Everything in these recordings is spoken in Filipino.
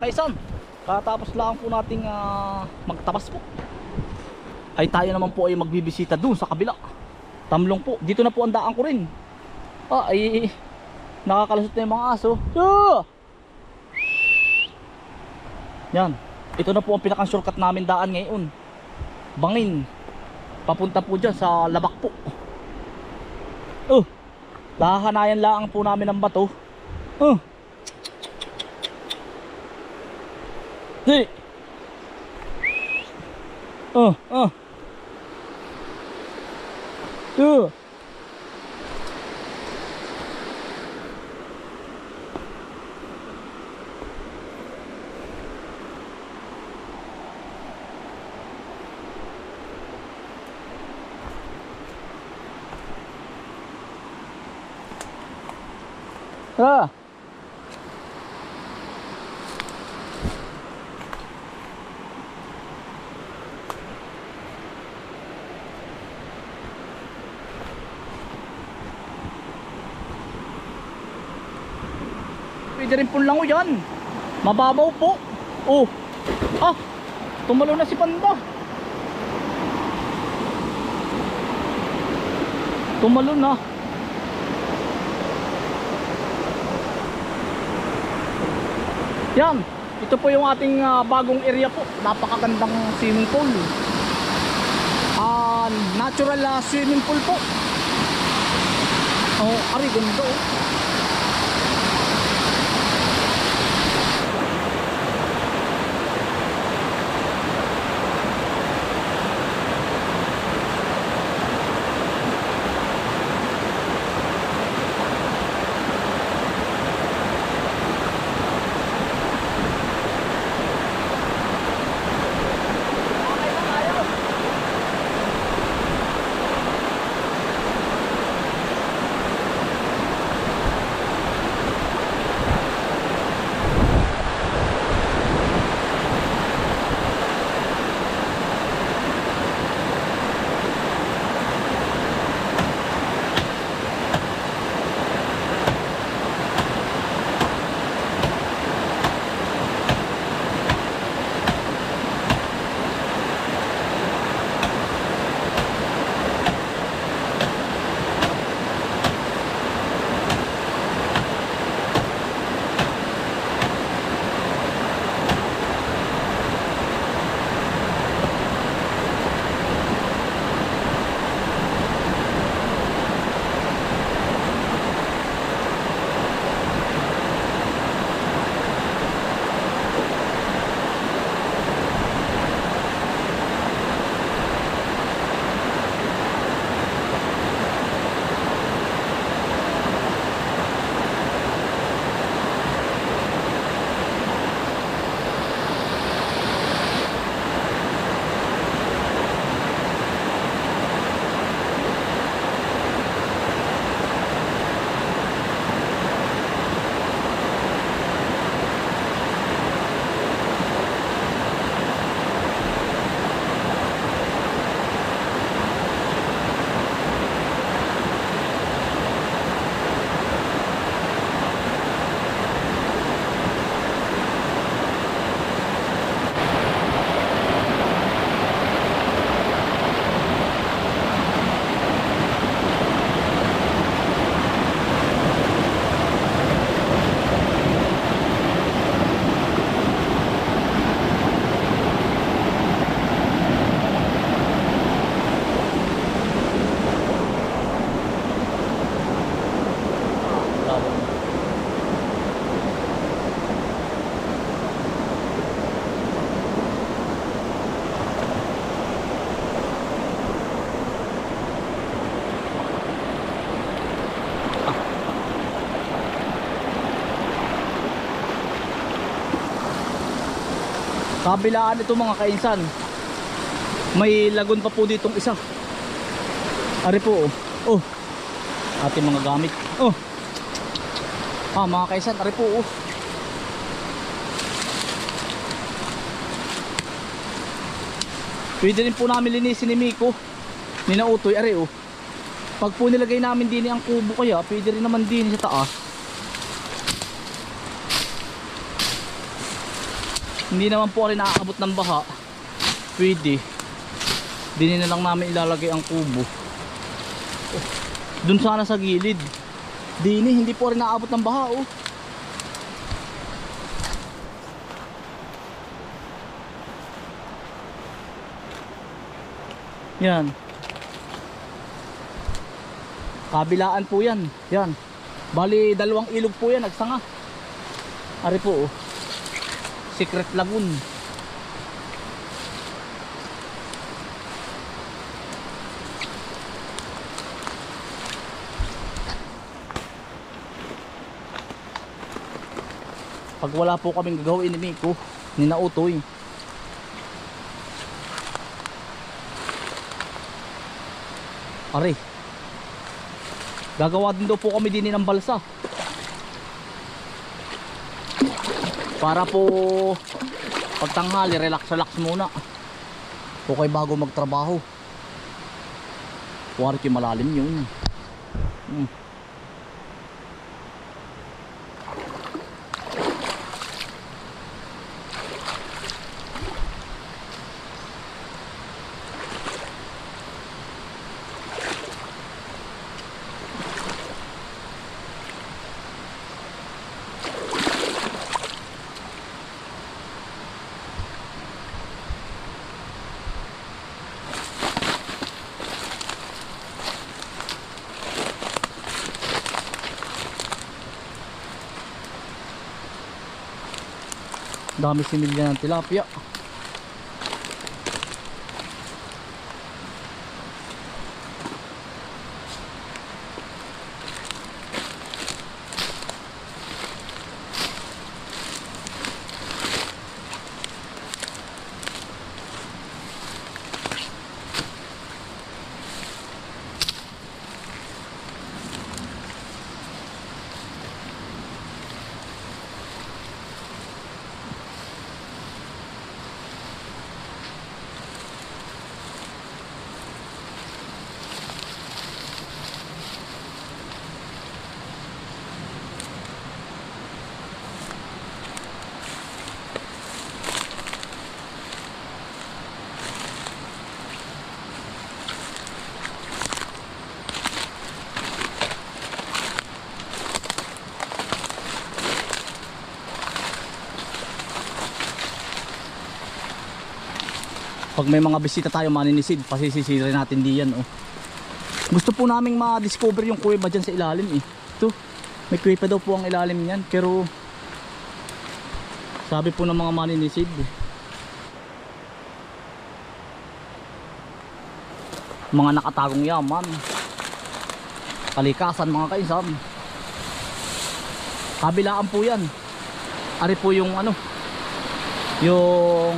Kaisan, katapos lang po nating ah, magtapas po. Ay tayo naman po ay magbibisita dun sa kabila. Tamlong po. Dito na po ang daan ko rin. Ah, ay nakakalusot na yung mga aso. Yeah! Yan. Ito na po ang pinakang shortcut namin daan ngayon. Bangin. Papunta po dyan sa labak po. Oh. Lahanayan lang po namin ng bato. Oh. Hey. Oh, oh. Yeah. Ah. Pwede rin pong lango yan. Mababaw po. Oh. Ah. Tumalo na si Panda. Tumalo na. Yan. Ito po yung ating ah, bagong area po. Napakagandang swimming pool. Ah, natural ah, swimming pool po. Oh, ari ganda oh. Kabilaan ito mga kainsan. May lagon pa po ditong isa. Ari po oh. Oh. Ating mga gamit. Oh. Ah mga kainsan, ari po oh. Pwede rin po namin linisin ni Miko. Ninautoy, ari oh. Pag po nilagay namin din ang kubo kaya, pwede rin naman din sa taas. Hindi naman po rin naaabot ng baha. Pwede. Dini na lang namin ilalagay ang kubo. Oh, dun sana sa gilid. Dini hindi po rin naaabot ng baha oh. Yan. Kabilaan po yan. Yan. Bali dalawang ilog po yan nagsanga ari po oh Secret Lagoon. Pag wala po kaming gagawin ni Miko, ni Nautoy. Ari. Gagawa din daw po kami din ng balsa. Para po pagtanghali relax relax muna. Okay bago magtrabaho. Kayo malalim yun. Hmm. Dami similya ng tilapia pag may mga bisita tayo maninisid pasisisirin natin diyan oh. gusto po naming ma-discover yung kuweba dyan sa ilalim eh ito may kuweba daw po ang ilalim niyan pero sabi po ng mga maninisid eh. mga nakatagong yaman kalikasan mga kaisam kabilaan po yan ari po yung ano yung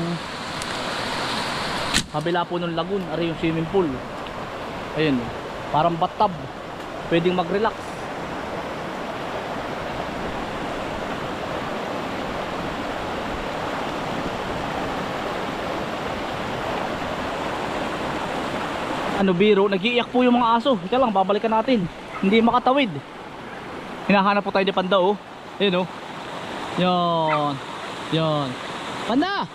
kabila po ng lagoon ari yung swimming pool. Ayun parang bathtub. Pwedeng mag relax ano biro nagiiyak po yung mga aso. Ika lang babalikan natin. Hindi makatawid. Hinahanap po tayo ni Panda oh. Ayun oh. Yan yan Panda!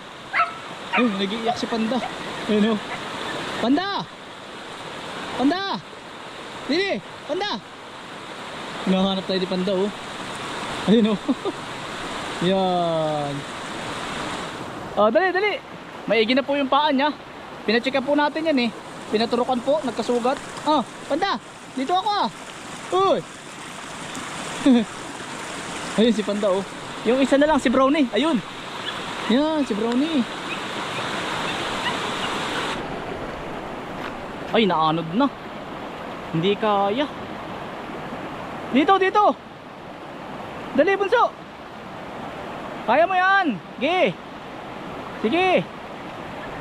Nag-iiyak si Panda. Ayun o. Panda! Panda! Dili! Panda! Hinahanap tayo ni Panda oh. Ayun o. Yan. Oh, dali, dali. Maigi na po yung paa niya. Pinacheck po natin yan eh. Pinaturukan po, nagkasugat. Oh, Panda! Dito ako ah. Uy! Ayun si Panda oh. Yung isa na lang si Brownie. Ayun. Yan, si Brownie. Ay, naanod na. Hindi kaya. Dito, dito. Dali, bunso. Kaya mo yan. Sige. Sige.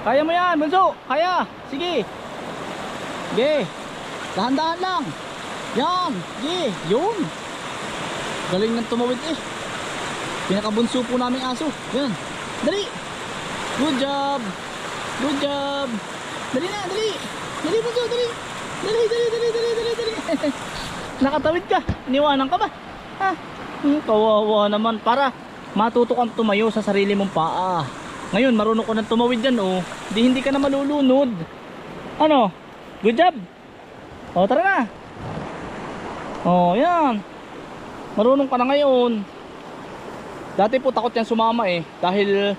Kaya mo yan, bunso. Kaya. Sige. Sige. Dahan-dahan lang. Yan. Sige. Yun. Galing ng tumawid eh. Pinakabunso po namin aso. Yan. Dali. Good job. Good job. Dali na, dali. Dali bunso, dali. Dali, dali, dali, dali, dali, dali. Nakatawid ka. Iniwanan ka ba? Ha? Hmm, kawawa naman. Para matuto kang tumayo sa sarili mong paa. Ngayon, marunong ko nang tumawid yan, oh. Di hindi ka na malulunod. Ano? Good job. O, tara na. Oh, yan. Marunong ka na ngayon. Dati po takot yan sumama eh. Dahil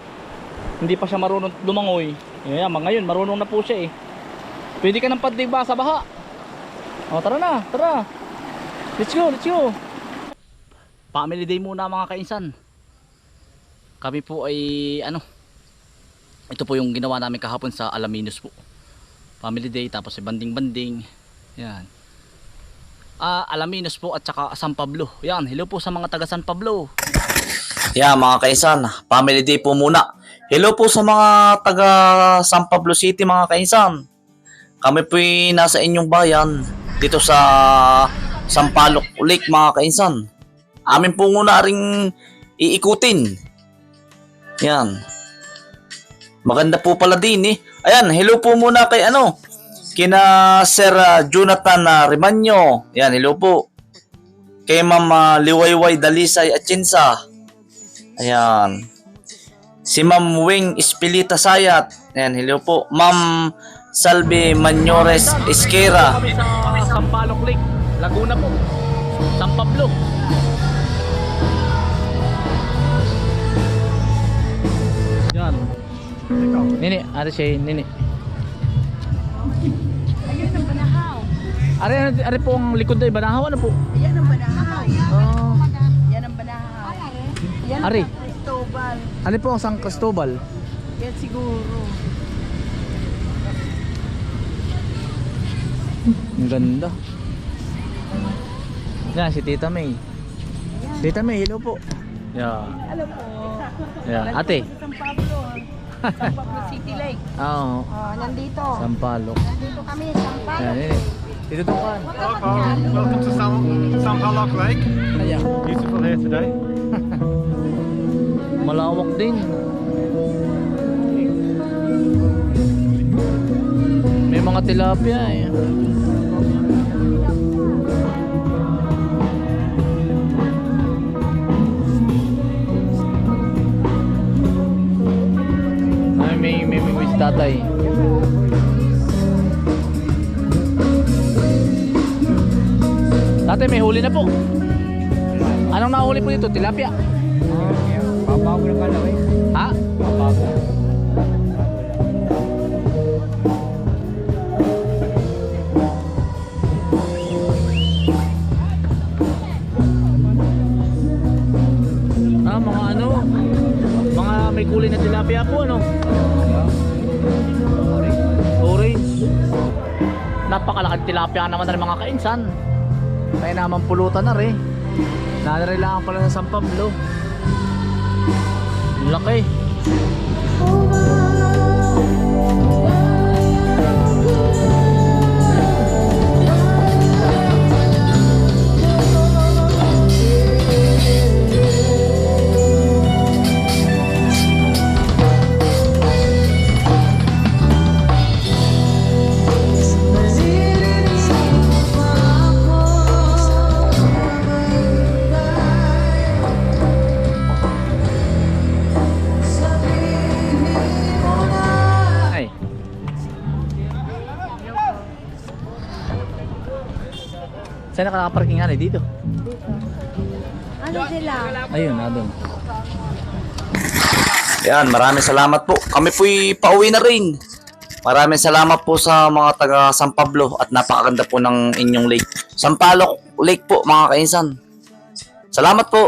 hindi pa siya marunong lumangoy. Yan, ngayon, marunong na po siya eh. Pwede ka ng padliba sa baha. O, tara na, tara. Let's go, let's go. Family day muna mga kainsan. Kami po ay ano, ito po yung ginawa namin kahapon sa Alaminos po. Family day tapos ay banding-banding. Yan. Ah, Alaminos po at saka San Pablo. Yan, hello po sa mga taga San Pablo. Yeah, mga kaisan, family day po muna. Hello po sa mga taga San Pablo City mga kaisan. Kami po nasa inyong bayan dito sa Sampaloc Lake mga kaisan. Amin po muna ring iikutin. Yan. Maganda po pala din eh. Ayan, hello po muna kay ano, kina Sir ah, Jonathan uh, Rimanyo. Yan, hello po. Kay Ma'am ah, Liwayway Dalisay Atchinsa. Ayan. Si Ma'am Wing Espilita Sayat. Ayan, hello po. Ma'am Salve Manyores Esquera. Kami sa Sampaloc Lake, Laguna po. San Pablo. Yan. Nini, ano siya, nini. Ayun ang banahaw. Are, are po ang likod ay banahaw, ano po? Ayan ang banahaw. Oh. Yan ang banahaw. Yan Ari. ang Cristobal. Ano po ang San Cristobal? Yan siguro. Ang ganda. Yan, si Tita May. Tita May, hello po. Yeah. Alam mo. Yeah. Ate. San Pablo. San Pablo City Lake. Oo. Oh, nandito. Sampalok. Nandito kami, San Pablo. Yan, nini. Dito tukan. Welcome, welcome to Sam, Sampaloc Lake. Ayan. Beautiful here today. Malawak din. May mga tilapia eh. Tatay. Tatay, may huli na po. Anong nahuli po dito? Tilapia? Papago na ka eh. Ha? Papago. Ah, mga ano? Mga may kulay na tilapia po, ano? Napakalaki tilapia naman na rin mga kainsan. Kaya naman pulutan na rin. Nanarilaan pala sa San Pablo. Laki. Saan na nakaparking nga dito? Ano sila? Ayun, na doon. Yan, maraming salamat po. Kami po'y pauwi na rin. Maraming salamat po sa mga taga San Pablo at napakaganda po ng inyong lake. Sampaloc Lake po mga kainsan. Salamat po.